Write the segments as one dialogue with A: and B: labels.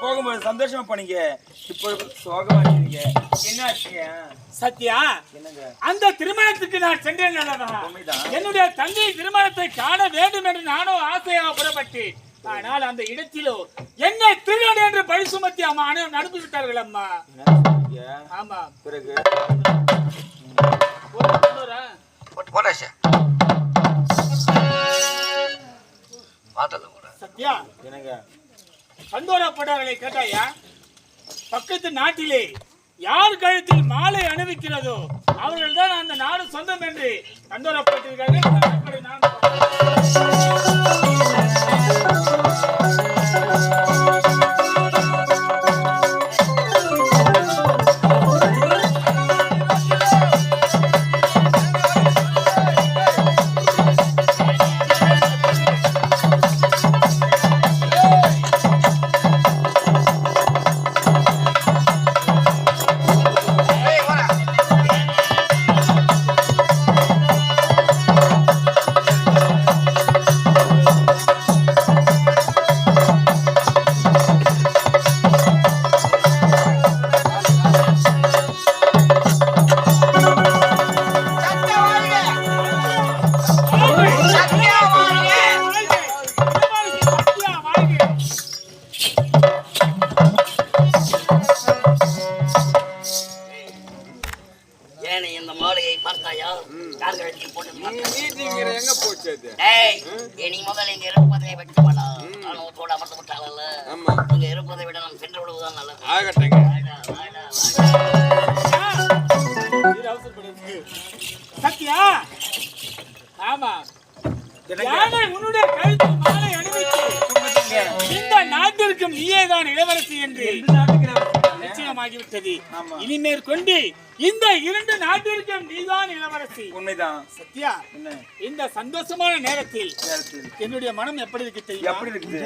A: போகும்போது சந்தோஷமா போனீங்க. இப்போ சோகமா இருக்கீங்க என்ன ஆச்சுங்க
B: சத்யா
A: என்னங்க?
B: அந்த திருமணத்துக்கு நான் சென்றேன். என்னுடைய தங்கை திருமணத்தை காண வேண்டும் என்று நானும் ஆசையாக புறப்பட்டேன். ஆனால் அந்த இடத்திலோ என்னை திருடன் என்று பழி சுமத்தி அம்மா அனு- அனுப்பி விட்டார்கள் அம்மா? ஆமா.
A: பிறகு?
B: சத்யா.
A: என்னங்க?
B: சந்தோஷப்பட்டவர்களை கேட்டாயா? பக்கத்து நாட்டிலே யார் கழுத்தில் மாலை அணிவிக்கிறதோ அவர்கள் தான் அந்த நாடு சொந்தம் என்று சந்தோஷப்பட்டிருக்கார்கள் நாட்டிற்கும் நீயே தான் இளவரசி என்று நிச்சயமாகிவிட்டது. இனிமேற் கொண்டு இந்த இரண்டு நாட்டிற்கும் நீதான் இளவரசி.
A: உண்மைதான்.
B: சத்யா
A: என்ன?
B: இந்த சந்தோஷமான நேரத்தில் என்னுடைய மனம் எப்படி இருக்கு தெரியுமா?
A: எப்படி இருக்குது?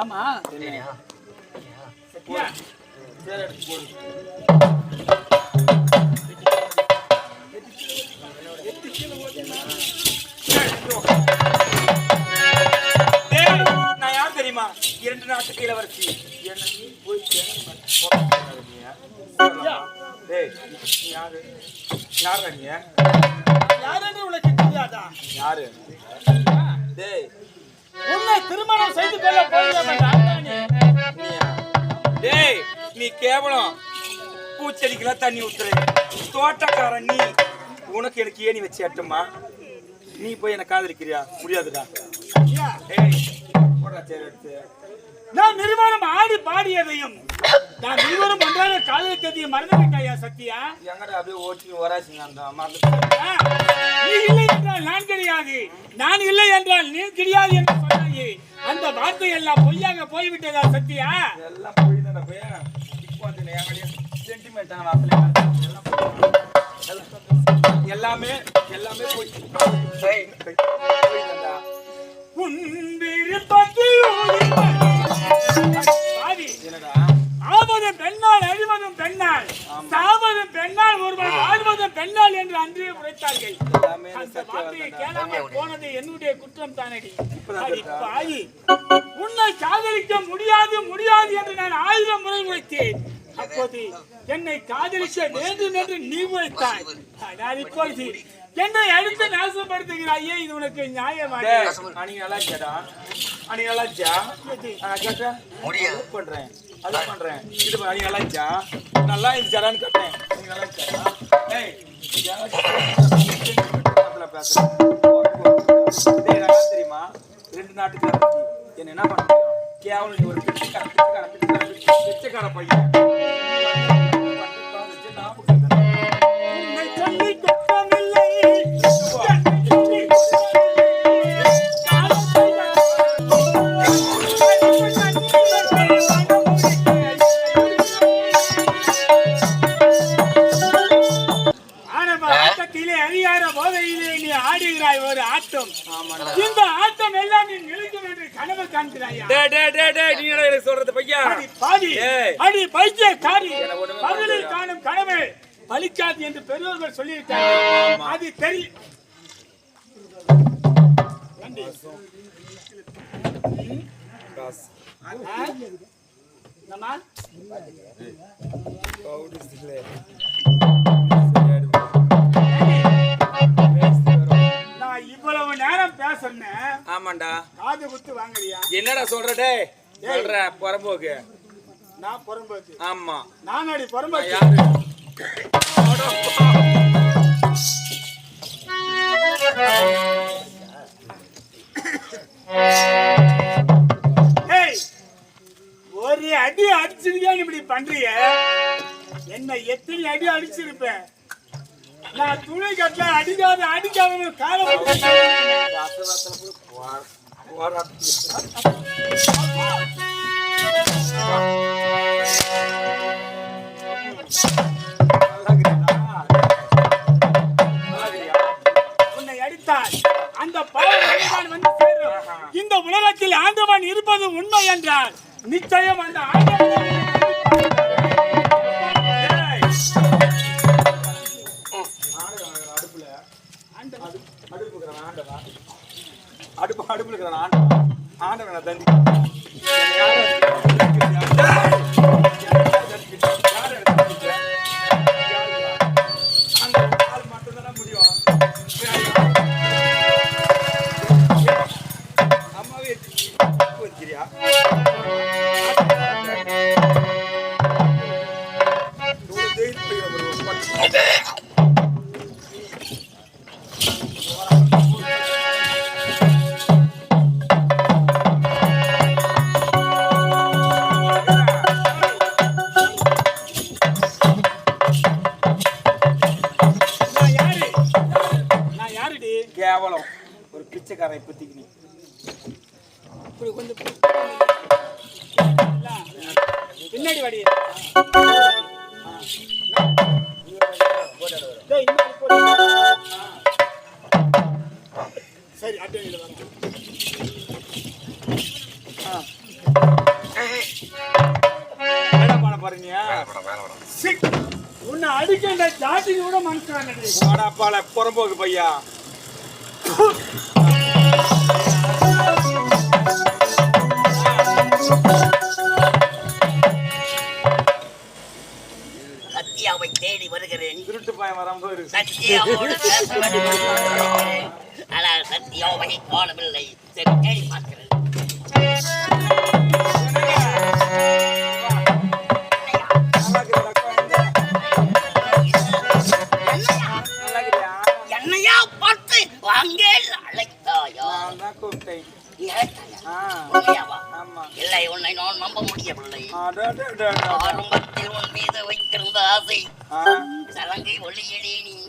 B: ஆமா. சத்யா
A: சரி எடுத்து நான் யார் தெரியுமா? இரண்டு நாட்டுக்கு இளவரசி. என்ன நீ போய் யாரு? யாரா
B: யாரென்று உனக்கு தெரியாதா?
A: யாரு? டேய்.
B: உன்னை திருமணம் செய்து கொள்ள
A: டேய் நீ கேவலம். பூச்செடிக்கெல்லாம் தண்ணி ஊத்துற தோட்டக்காரன் நீ. உனக்கு எனக்கு ஏணி வச்சு அட்டுமா நீ போய் என்ன காதலிக்கிறியா? முடியாதுடா.
B: நான் நிறுவனம் ஆடி பாடியதையும் நான் நிறுவனம் ஒன்றாக காதலித்ததையும் மறந்து விட்டாயா சத்யா?
A: எங்கடா அப்படியே ஓட்டி வராசிங்க அந்த மறந்து
B: நீ இல்லை என்றால் நான் கிடையாது நான் இல்லை என்றால் நீ கிடையாது என்று சொன்னாயே அந்த வார்த்தை எல்லாம் பொய்யாக போய்விட்டதா சத்யா
A: எல்லாம் போய் தானே போய் இப்போ வந்து எங்களுடைய சென்டிமெண்ட்டான வார்த்தை எல்லாம் எல்லாம் எல்லாமே எல்லாமே போய்
B: அந்த வார்த்தையை கேளாமல் போனது என்னுடைய குற்றம் தானடி? பாவி உன்னை காதலிக்க முடியாது முடியாது என்று நான் ஆயிரம் முறை உழைத்தேன் அப்போது என்னை காதலிக்க வேண்டும் என்று நீ உழைத்தாய் ஆனால் இப்பொழுது என்னை அடுத்து நாசப்படுத்துகிறாயே இது உனக்கு
A: டேய், அன்னைக்கு நல்லா இருக்கியாடா? அன்னைக்கு நல்லா.
C: முடியாது.
A: இது பண்றேன், அது பண்றேன். இது அன்னைக்கு நல்லா? நல்லா இருந்துச்சாடான்னு கேட்டேன். அன்னைக்கு நல்லா இருந்துச்சாடா? தெரியுமா? ரெண்டு என்ன என்ன பண்ண முடியும்? கேவலம் நீ ஒரு பிச்சைக்கார, பிச்சைக்கார, பிச்சைக்கார, பிச்சைக்கார பையன்.
B: உன்னை பெரியவர்கள் சொல்லியிருக்காங்க அது தெரியும்? நான் இவ்வளவு நேரம் பேசுனேன்.
A: ஆமாண்டா.
B: காது குத்து வாங்குறியா?
A: என்னடா சொல்ற டேய் சொல்ற புறம்போக்கு.
B: நான் புறம்போக்கு.
A: ஆமா.
B: நானாடி
A: நான்
B: புறம்போக்கு ஒரு அடி அடிச்சிருக்கியா இப்படி பண்றிய என்ன எத்தனை அடி அடிச்சிருப்பேன் நான் துணை கட்டல அடிக்காத அடிக்காத காலம் உன்னை அந்த பாவம் வந்து சேரும். இந்த உலகத்தில் ஆண்டவன் இருப்பது உண்மை என்றால் நிச்சயம் அந்த ஆண்டவன்
A: அடுப்பு அடுப்பு ஆண்டவன். ஆண்டவன். நான் தண்டி. பிச்சைக்காரன் இப்போதைக்கு நீ
B: இப்படி கொஞ்சம் பின்னாடி வாடி. சரி
A: போறீங்க
B: சிக். உன்னை அடிக்க இந்த ஜாதி கூட மனசு
A: புறம்போக்கு பையா. வரும்போது
D: ஆனால் காணவில்லை சரி தேடி என்னையா பார்த்து அங்கே அழைத்தாயா?
A: கூப்பிட்டேன்.
D: இல்லை உன்னை நான் நம்ப முடியவில்லை. ஆரம்பத்தில் உன் மீது வைத்திருந்த ஆசை. சலங்கை ஒளியிலே நீ.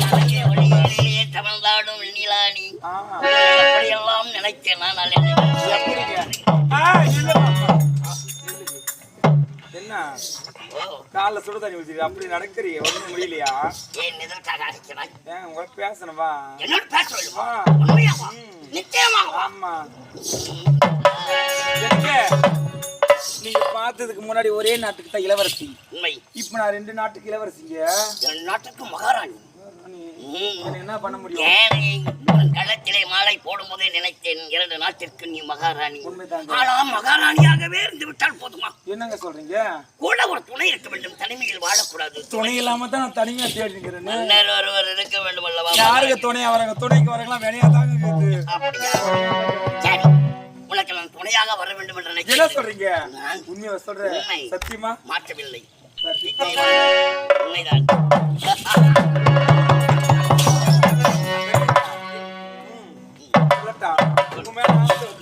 D: சலங்கை ஒளியிலே தமிழ்நாடும் வெண்ணிலா நீ.
A: ஆ.
D: அப்படியெல்லாம் நினைத்தேன். ஆனால் என்னை.
A: என்ன? காலைல சுடு தண்ணி ஊத்தி அப்படி நடக்கிறீ ஒண்ணும் முடியலையா?
D: ஏன் எதற்காக அழைக்கிறாய்
A: ஏன் உங்களுக்கு பேசணுமா
D: என்னோட பேச உண்மையாவா? நிச்சயமாவா?
A: ஆமா. நீங்க பார்த்ததுக்கு முன்னாடி ஒரே நாட்டுக்கு தான் இளவரசி.
D: உண்மை.
A: இப்ப நான் ரெண்டு நாட்டுக்கு இளவரசிங்க.
D: என் நாட்டுக்கு மகாராணி.
A: என்ன பண்ண முடியும்?
D: கள்ளத்திலே மாலை போடும்போதே நினைத்தேன். இரண்டு நாட்டிற்கு நீ மகாராணி. ஆனால் மகாராணியாகவே இருந்து விட்டால் போதுமா?
A: என்னங்க சொல்றீங்க?
D: கூட ஒரு துணை இருக்க வேண்டும். தனிமையில் வாழக்கூடாது.
A: துணை. இல்லாம தான் நான் தனியா தேடிக்கிறேன்
D: ஒருவர் இருக்க வேண்டும் அல்லவா?
A: யாருக்கு துணையா வராங்க துணைக்கு வரங்களாம் வேணையா தாங்க
D: சரி. உனக்கு நான் துணையாக வர வேண்டும் என்று
A: என்ன
D: நினைக்கிறேன்
A: சொல்றீங்க உண்மையா சொல்ற
D: உண்மை.
A: சத்தியமா?
D: மாற்றவில்லை. உண்மைதான்.
A: சொல்லட்டா? உங்க மேல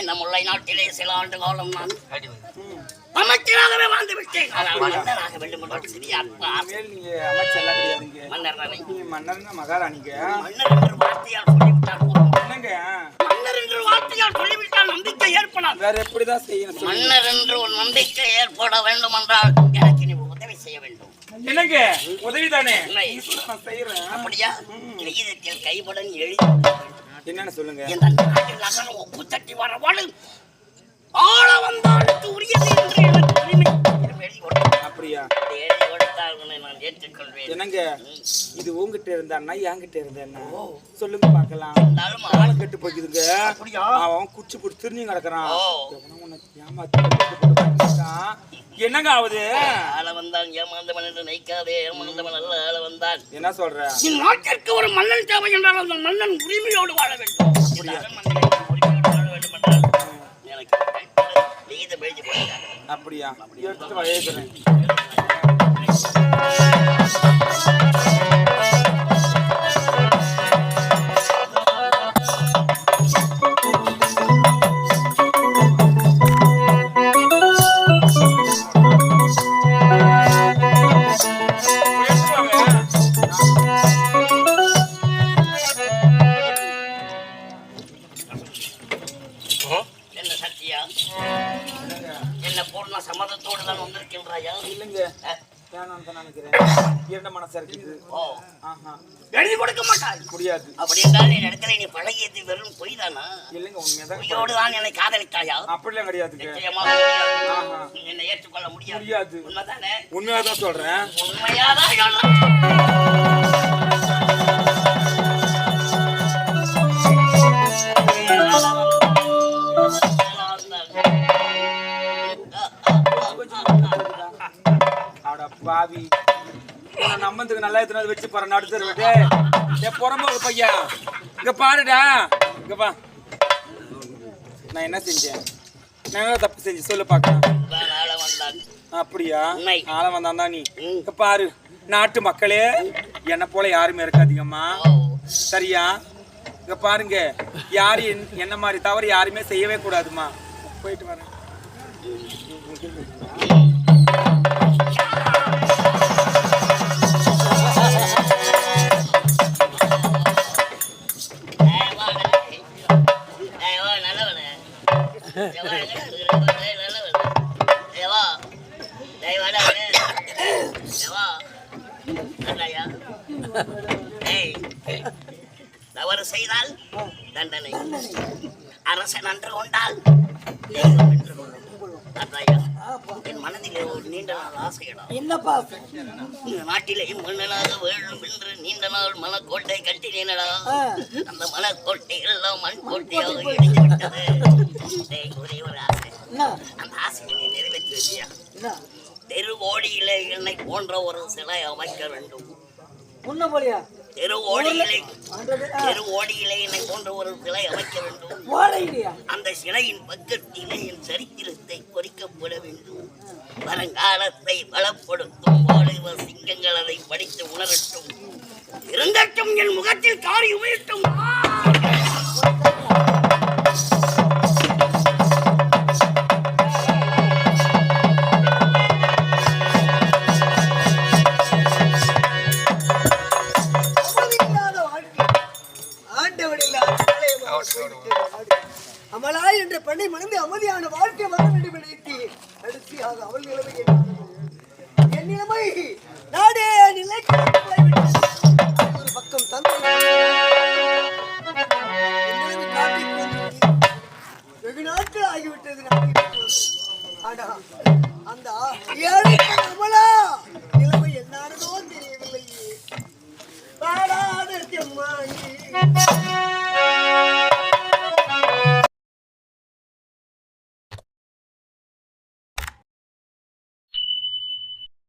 D: இந்த முல்லை நாட்டிலே சில ஆண்டு காலம் நான் அமைச்சராகவே வாழ்ந்து விட்டேன் மன்னராக வேண்டும் என்ற சிறிய மன்னர் தானே
A: மகாராணிங்க
D: மன்னர் என்று வார்த்தையால்
A: என்னங்க?
D: மன்னர் என்று வார்த்தையால் சொல்லிவிட்டால் நம்பிக்கை ஏற்படாது.
A: வேற எப்படிதான் செய்யணும்
D: மன்னர் என்று ஒரு நம்பிக்கை ஏற்பட வேண்டும் என்றால் எனக்கு நீ உதவி செய்ய வேண்டும்.
A: என்னங்க? சொல்ல நான் செய்யறேன்
D: அப்படியா? கீதத்தில் கைபடன் எழுதி
A: என்னன்னு சொல்லுங்க.
D: இந்த நாட்டில் நகரம் ஒப்பு தட்டி வரவாடு ஆள வந்தாளுக்கு உரியது என்று எனக்கு உரிமை.
A: அப்படியா?
D: உன்னை நான் ஏற்றுக்கொள்வேன்.
A: என்னங்க? இது உங்ககிட்ட இருந்தான்னா என்கிட்ட இருந்தா சொல்லுங்க பார்க்கலாம்.
D: ஆள்
A: கெட்டு போய்க்குதுங்க.
D: அப்படியா?
A: அவன் குச்சி போட்டு திரும்பி கிடக்குறான். என்னங்க ஆகுது?
D: ஆள வந்தான் ஏமாந்தவன் என்று நினைக்காதே. ஏமாந்தவன் அல்ல ஆள வந்தான்.
A: என்ன சொல்ற?
D: இந்நாட்டிற்கு ஒரு மன்னன் தேவை என்றால் அந்த மன்னன் உரிமையோடு வாழ வேண்டும். உரிமையோடு வாழ வேண்டும் என்றால் எனக்கு எழுதி கொடுத்தார்
A: அப்படியா? எடுத்துட்டு வா, Yes. இரண்டு மனசா இருக்குது.
D: எழுதி கொடுக்க மாட்டாய்.
A: முடியாது
D: அப்படி என்றால் என் இடத்துல நீ பழகியது வெறும் பொய் தானா
A: இல்லைங்க உண்மையாதான்
D: பொய்யோடு தான் என்னை காதலித்தாயா?
A: அப்படிலாம். ஆஹா.
D: என்னை ஏற்றுக்கொள்ள முடியாது.
A: முடியாது.
D: உண்மைதானே?
A: சொல்றேன்.
D: உண்மையாதான் சொல்றேன்.
A: அட பாவி உன்னை நம்பதுக்கு நல்லா எத்தனை வச்சு போற நடுத்தருவட்டே என் புறம்போக்கு பையா? இங்க பாருடா. இங்க பா நான் என்ன செஞ்சேன்? நான் என்ன தப்பு செஞ்சு சொல்லு பார்க்கலாம்
D: நான்.
A: அப்படியா?
D: உண்மை.
A: ஆள வந்தான் தான் நீ. இங்க பாரு. நாட்டு மக்களே என்ன போல யாருமே இருக்காதீங்கம்மா. சரியா? இங்க பாருங்க. யாரு என்- என்ன மாதிரி தவறு யாருமே செய்யவே கூடாதுமா போயிட்டு வரேன்.
D: இந்த நாட்டிலே மன்னனாக வேண்டும் என்று நீண்ட நாள் மனக்கோட்டை கட்டினேனடா. அந்த மனக்கோட்டை எல்லாம் மண் கோட்டையாக இடிந்து விட்டது ஒரே ஒரு ஆசை. அந்த ஆசையை நீ நிறைவேற்றி வச்சியா?
E: என்ன?
D: தெரு ஓடியிலே என்னை போன்ற ஒரு சிலை அமைக்க வேண்டும்.
E: உன்ன போலியா?
D: தெரு ஓடியிலே. தெரு ஓடியிலே என்னை போன்ற ஒரு சிலை அமைக்க வேண்டும் அந்த சிலையின் பக்கத்திலே என் சரித்திரத்தை பொறிக்கப்பட வேண்டும். வருங்காலத்தை பலப்படுத்தும் வாலிப சிங்கங்கள் அதை படித்து உணரட்டும். இருந்தட்டும் என் முகத்தில் காரி உமிழட்டும்
E: Take